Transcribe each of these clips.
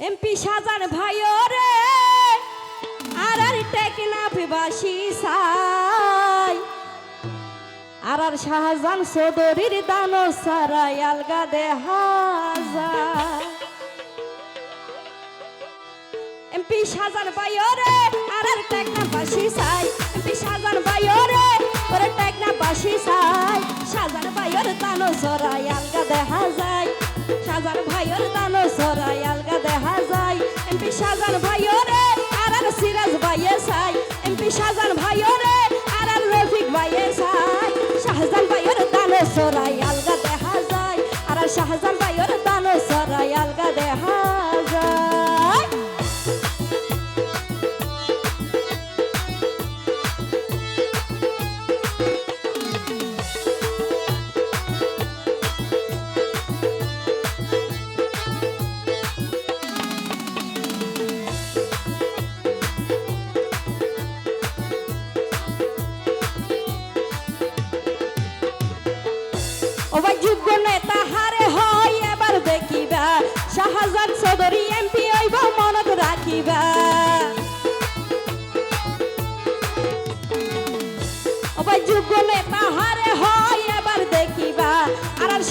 MP সাজান ভাই রে। আর আর টেকনাফ বাসি সাই। আর আর শাহজান সদরির দানো সারাই আলগা দেহা এমপি শাহজান ভাই রে, আর আর টেকনাফ বাসি সাই। এমপি শাহজান ভাই রে ওরে টেকনাফ বাসি সাই। শাহজান ভাইয়ের দানো সরাই আলগা দেখা যায়। শাহজান ভাইয়ের দানো সরাই দানো ওবাই যোগ্য নেতা হারে হয়, এবার দেখিবা। শাহজাদ চৌধুরী এমপি হইব, মনত রাখিবা। ওবাই যোগ্য নেতা হারে হয়, এবার দেখিবা। আর আর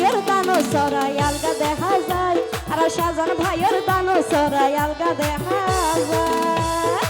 ভাইয়ের দানো সরাই আলগা দেখা যায়। আর সাজান ভাইয়ের দানো সরাই আলগা দেখা যায়।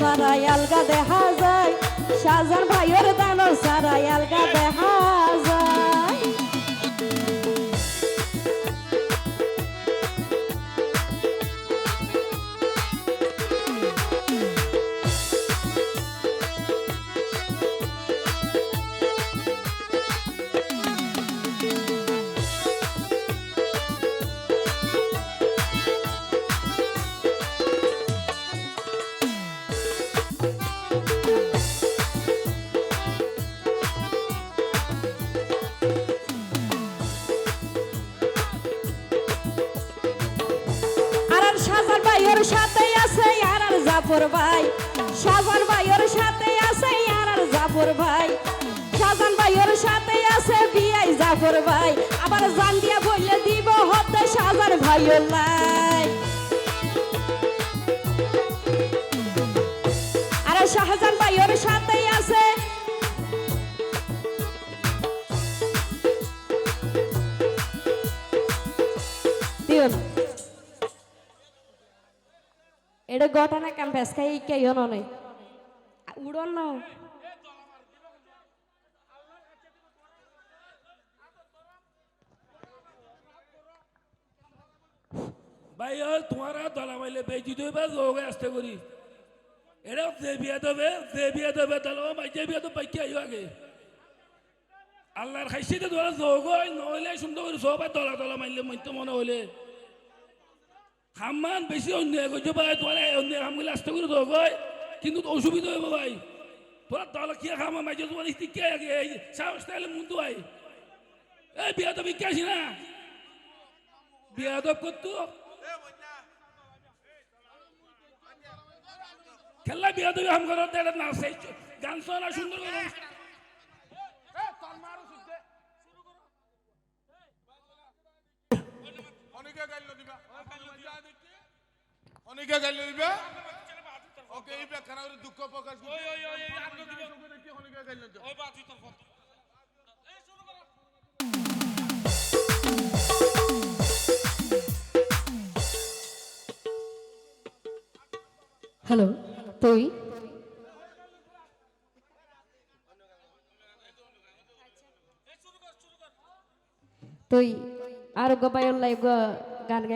সারাই আলগা দেখা যায়। শাহজান ভাইয়ের দানো সারাই আলগা দেখা ভাইয়ের সাথে আছে আর আর জাফর ভাই। শাহজান ভাইয়ের সাথে আছে আর আর জাফর ভাই। শাহজান ভাইয়ের সাথে আছে বিআই জাফর ভাই। আবার জান দিয়া বললে দিব হতে শাহজান ভাইয়ের লাই। আর শাহজান ভাইয়ের সাথে আছে। দিও না। এটা ঘটনা ক্যাম্পাস খাই কে ইয়নো নেই। উড়ন না ভাই তোমারা দলা মাইলে বেজি দেবে যোগ আসতে করি। এটা যে বিয়া দেবে যে বিয়া দেবে দল যে বিয়া তো পাইকে আইও আগে। আল্লাহর খাইছে তো তোরা যোগ হয় নহলে সুন্দর করে সবাই দলা দলা মাইলে মইতে মনে হলে হাম্মান বেশি অন্যায় করছ ভাই তোরা অন্যায় হামগুলো আসতে করে তো হয় কিন্তু তো অসুবিধা হবে ভাই। তোরা দলা কি খামা মাইছে তোমার এই সাহস তাহলে মুন্দু ভাই। এই বিয়া তো বিকে আসি না? বিয়া তো করতো? খেলা বিয়া দেবে হাম করো এটা না সেই গান শোনা সুন্দর করে অনেকে গাইল অনেকে গাইলে হইবে ওকে এই দুঃখ প্রকাশ করে ওই ওই ওই অনেকে ওই তোর হ্যালো তুই? তুই আর গবায়ল্লাই গান